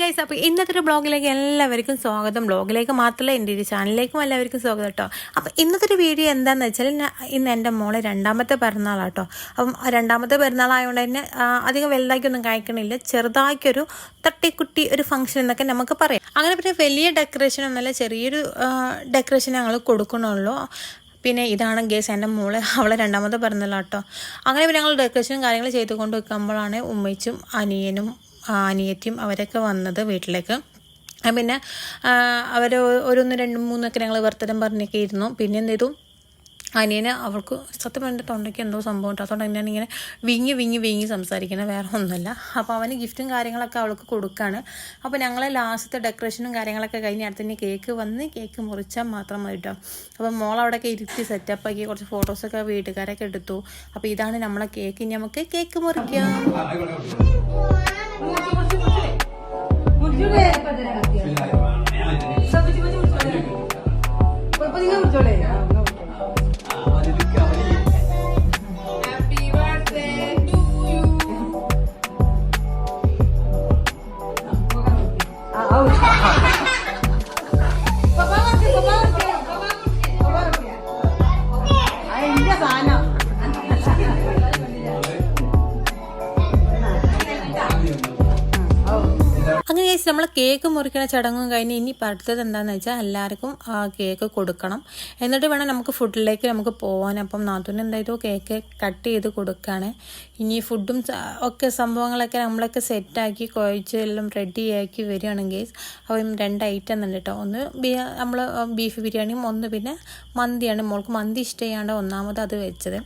Guys അപ്പോൾ ഇന്നത്തെ ഒരു ബ്ലോഗിലേക്ക് എല്ലാവർക്കും സ്വാഗതം. ബ്ലോഗിലേക്ക് മാത്രമല്ല എന്റെ ഒരു ചാനലിലേക്കും എല്ലാവർക്കും സ്വാഗതം കേട്ടോ അപ്പോൾ ഇന്നത്തെ ഒരു വീഡിയോ എന്താണെന്ന് വെച്ചാൽ ഇന്ന് എന്റെ മോളെ രണ്ടാമത്തെ പിറന്നാളാട്ടോ അപ്പം രണ്ടാമത്തെ പിറന്നാളായതുകൊണ്ട് തന്നെ അധികം വലുതാക്കിയൊന്നും കഴിക്കണില്ല ചെറുതാക്കിയൊരു തട്ടിക്കുട്ടി ഒരു ഫംഗ്ഷൻ എന്നൊക്കെ നമുക്ക് പറയാം. അങ്ങനെ പിന്നെ വലിയ ഡെക്കറേഷൻ ഒന്നുമല്ല ചെറിയൊരു ഡെക്കറേഷൻ ഞങ്ങൾ കൊടുക്കണുള്ളൂ. പിന്നെ ഇതാണ് ഗേസ് എന്റെ മോൾ അവളെ രണ്ടാമത്തെ പിറന്നാളാട്ടോ അങ്ങനെ പിന്നെ ഞങ്ങൾ ഡെക്കറേഷനും കാര്യങ്ങൾ ചെയ്തുകൊണ്ട് വെക്കുമ്പോഴാണ് ഉമ്മച്ചും അനിയനും അനിയത്തിയും അവരൊക്കെ വന്നത് വീട്ടിലേക്ക്. പിന്നെ അവർ ഓരോന്ന് രണ്ട് മൂന്നൊക്കെ ഞങ്ങൾ വർത്തനം പറഞ്ഞൊക്കെ ഇരുന്നു. പിന്നെ എന്ത് ചെയ്തു? അനിയന് അവൾക്ക് സത്യം പറഞ്ഞ തൊണ്ടയ്ക്ക് എന്തോ സംഭവം ഉണ്ട്. അതുകൊണ്ട് തന്നെയാണ് ഇങ്ങനെ വിങ്ങി വിങ്ങി വിങ്ങി സംസാരിക്കുന്നത് വേറെ ഒന്നുമല്ല അപ്പോൾ അവന് ഗിഫ്റ്റും കാര്യങ്ങളൊക്കെ അവൾക്ക് കൊടുക്കുകയാണ് അപ്പോൾ ഞങ്ങൾ ലാസ്റ്റത്തെ ഡെക്കറേഷനും കാര്യങ്ങളൊക്കെ കഴിഞ്ഞ് അടുത്ത് തന്നെ കേക്ക് വന്ന് കേക്ക് മുറിച്ചാൽ മാത്രം മതി കേട്ടോ അപ്പോൾ മോൾ അവിടെയൊക്കെ ഇരുത്തി സെറ്റപ്പ് ആക്കി കുറച്ച് ഫോട്ടോസൊക്കെ വീട്ടുകാരൊക്കെ എടുത്തു. അപ്പോൾ ഇതാണ് നമ്മളെ കേക്ക്. ഇനി നമുക്ക് കേക്ക് മുറിക്കാം. 아, 아우. അങ്ങനെ ചേച്ചി നമ്മൾ കേക്ക് മുറിക്കണ ചടങ്ങും കഴിഞ്ഞ് ഇനി അടുത്തത് എന്താണെന്ന് വെച്ചാൽ എല്ലാവർക്കും ആ കേക്ക് കൊടുക്കണം. എന്നിട്ട് വേണം നമുക്ക് ഫുഡിലേക്ക് നമുക്ക് പോകാൻ അപ്പം നാത്തൂന് എന്തായാലും കേക്ക് കട്ട് ചെയ്ത് കൊടുക്കുകയാണ് ഇനി ഫുഡും ഒക്കെ സംഭവങ്ങളൊക്കെ നമ്മളൊക്കെ സെറ്റാക്കി കുഴച്ച് എല്ലാം റെഡിയാക്കി വരികയാണെങ്കിൽ അപ്പം രണ്ട് ഐറ്റം ഉണ്ട് കേട്ടോ ഒന്ന് നമ്മൾ ബീഫ് ബിരിയാണിയും ഒന്ന് പിന്നെ മന്തിയാണ്. മോൾക്ക് മന്തി ഇഷ്ടമാണ്ട് ഒന്നാമത് അത് വെച്ചത്.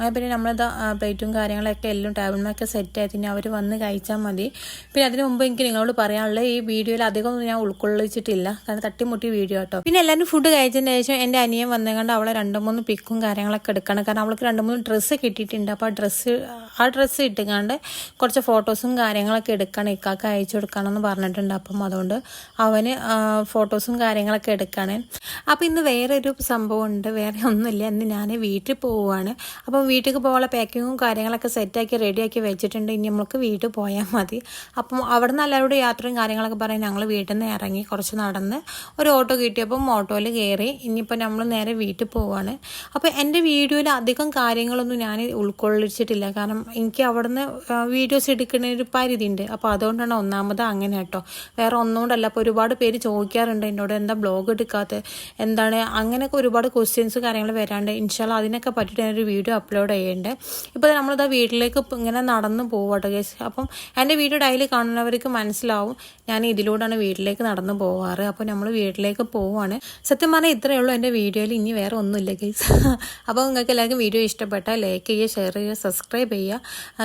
അത് പിന്നെ നമ്മളത് പ്ലേറ്റും കാര്യങ്ങളൊക്കെ എല്ലാം ടേബിളിനൊക്കെ സെറ്റായി പിന്നെ അവർ വന്ന് കഴിച്ചാൽ മതി. പിന്നെ അതിന് മുമ്പ് എനിക്ക് നിങ്ങളോട് പറയാനുള്ള ഈ വീഡിയോയിൽ അധികം ഒന്നും ഞാൻ ഉൾക്കൊള്ളിച്ചിട്ടില്ല. കാരണം തട്ടിമുട്ടി വീഡിയോ കേട്ടോ. പിന്നെ എല്ലാവരും ഫുഡ് കഴിച്ചതിന് ശേഷം എന്റെ അനിയൻ വന്നതുകൊണ്ട് അവളെ രണ്ട് മൂന്ന് പിക്കും കാര്യങ്ങളൊക്കെ എടുക്കണം. കാരണം അവൾക്ക് രണ്ട് മൂന്ന് ഡ്രസ്സ് കിട്ടിയിട്ടുണ്ട്. അപ്പോൾ ആ ഡ്രസ്സ് ആ ഡ്രസ്സ് ഇട്ടുകൊണ്ട് കുറച്ച് ഫോട്ടോസും കാര്യങ്ങളൊക്കെ എടുക്കണം. ഇക്കാക്ക് അയച്ചു കൊടുക്കണം എന്ന് പറഞ്ഞിട്ടുണ്ട്. അപ്പം അതുകൊണ്ട് അവന് ഫോട്ടോസും കാര്യങ്ങളൊക്കെ എടുക്കണേ. അപ്പോൾ ഇന്ന് വേറെ ഒരു സംഭവം ഉണ്ട് വേറെ ഒന്നുമില്ല. ഇന്ന് ഞാൻ വീട്ടിൽ പോവുകയാണ് അപ്പം വീട്ടിൽ പോകാനുള്ള പാക്കിങ്ങും കാര്യങ്ങളൊക്കെ സെറ്റാക്കി റെഡിയാക്കി വെച്ചിട്ടുണ്ട്. ഇനി നമുക്ക് വീട്ടിൽ പോയാൽ മതി. അപ്പം അവിടെ നിന്ന് എല്ലാവരോടും യാത്രയും കാര്യങ്ങളൊക്കെ പറയാൻ ഞങ്ങൾ വീട്ടിൽ നിന്ന് ഇറങ്ങി കുറച്ച് നടന്ന് ഒരു ഓട്ടോ കിട്ടിയപ്പം ഓട്ടോയിൽ കയറി ഇനിയിപ്പോൾ നമ്മൾ നേരെ വീട്ടിൽ പോവുകയാണ് അപ്പോൾ എന്റെ വീഡിയോയിൽ അധികം കാര്യങ്ങളൊന്നും ഞാൻ ഉൾക്കൊള്ളിച്ചിട്ടില്ല. കാരണം എനിക്ക് അവിടുന്ന് വീഡിയോസ് എടുക്കുന്ന ഒരു പരിധി ഉണ്ട് അപ്പോൾ അതുകൊണ്ടാണ് ഒന്നാമത് അങ്ങനെ കേട്ടോ. വേറെ ഒന്നുകൊണ്ടല്ല അപ്പോൾ ഒരുപാട് പേര് ചോദിക്കാറുണ്ട് എന്നോട് എന്താ ബ്ലോഗ് എടുക്കാത്ത? എന്താണ്? അങ്ങനെയൊക്കെ ഒരുപാട് ക്വസ്റ്റ്യൻസ് കാര്യങ്ങൾ വരാണ്ട്. ഇൻഷാല്ല അതിനൊക്കെ പറ്റിയിട്ട് ഞാനൊരു വീഡിയോ അപ്ലോഡ് ചെയ്യേണ്ടത് ഇപ്പോൾ നമ്മളിതാ വീട്ടിലേക്ക് ഇങ്ങനെ നടന്നു പോവാട്ടോ കേസ് അപ്പം എന്റെ വീഡിയോ ഡെയിലി കാണുന്നവർക്ക് മനസ്സിലാവും. ഞാൻ ഇതിലൂടെയാണ് വീട്ടിലേക്ക് നടന്നു പോവാറ്. അപ്പോൾ നമ്മൾ വീട്ടിലേക്ക് പോവാണ്. സത്യം പറഞ്ഞാൽ ഇത്രയേ ഉള്ളൂ എന്റെ വീഡിയോയിൽ. ഇനി വേറെ ഒന്നുമില്ല കേസ് അപ്പോൾ നിങ്ങൾക്ക് എല്ലാവർക്കും വീഡിയോ ഇഷ്ടപ്പെട്ടാൽ ലൈക്ക് ചെയ്യുക ഷെയർ ചെയ്യുക സബ്സ്ക്രൈബ് ചെയ്യുക.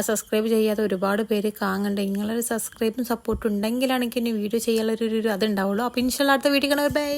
സബ്സ്ക്രൈബ് ചെയ്യാതെ ഒരുപാട് പേര് കാണുന്നുണ്ട്. നിങ്ങളൊരു സബ്സ്ക്രൈബും സപ്പോർട്ടും ഉണ്ടെങ്കിലാണ് എനിക്ക് ഇനി വീഡിയോ ചെയ്യാനുള്ളൊരു ഒരു അതുണ്ടാവുള്ളൂ അപ്പോൾ ഇൻഷാല്ല അടുത്ത വീഡിയോ കാണാം. ബൈ